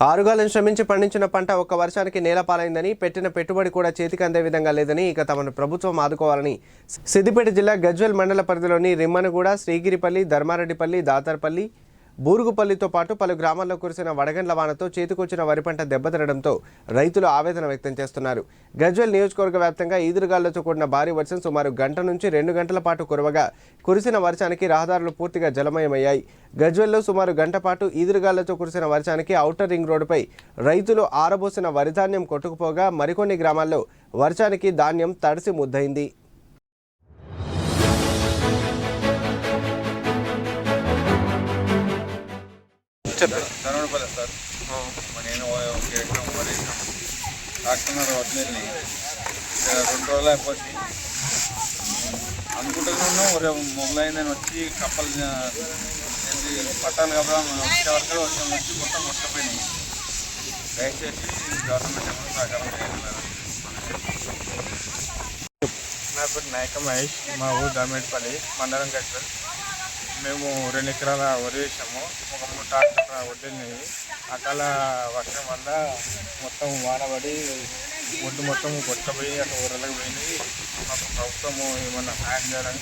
ఆరుగాలను శ్రమించి పండించిన పంట ఒక్క వర్షానికి నేలపాలైందని పెట్టిన పెట్టుబడి కూడా చేతికి అందే విధంగా లేదని ఇక తమను ప్రభుత్వం ఆదుకోవాలని. సిద్దిపేట జిల్లా గజ్వెల్ మండల పరిధిలోని రిమ్మనగూడ శ్రీగిరిపల్లి ధర్మారెడ్డిపల్లి దాతర్పల్లి బూరుగుపల్లితో పాటు పలు గ్రామాల్లో కురిసిన వడగండ్ల వానతో చేతికొచ్చిన వరి పంట దెబ్బతినడంతో రైతులు ఆవేదన వ్యక్తం చేస్తున్నారు. గజ్వెల్ నియోజకవర్గ వ్యాప్తంగా ఈదురుగాల్లతో కూడిన భారీ వర్షం సుమారు గంట నుంచి రెండు గంటల పాటు కురవగా కురిసిన వర్షానికి రహదారులు పూర్తిగా జలమయమయ్యాయి. గజ్వెల్లో సుమారు గంట పాటు ఈదురుగాళ్ళతో కురిసిన వర్షానికి ఔటర్ రింగ్ రోడ్డుపై రైతులు ఆరబోసిన వరిధాన్యం కొట్టుకుపోగా మరికొన్ని గ్రామాల్లో వర్షానికి ధాన్యం తడిసి ముద్దయింది. సార్. మరి నేను ఒక ఎకరం వరి డాక్టర్ వదిలేని రెండు రోజులు అయిపోయి అనుకుంటున్నాను ఒరే మొగలైందని వచ్చి కప్పలు ఏంటి పట్టాలు కదా వచ్చే వరకు వచ్చి వచ్చి మొత్తం ముట్టపోయినాయి దయచేసి గవర్నమెంట్ ఏమైనా సహకారం చేయాలి నా పేరు నాయక మహేష్ మా ఊరు దామేటిపల్లి మండలం గజ్వల్. మేము రెండు ఎకరాల వరి వేసాము. ఒక మూట ట్రాక్టర్ అకాల వర్షం వల్ల మొత్తం వానబడి ఒడ్డు మొత్తం కొట్టపోయి అక్కడ ఊరలకు పోయినాయి మాకు ప్రభుత్వము ఏమన్నా సాయం చేయాలని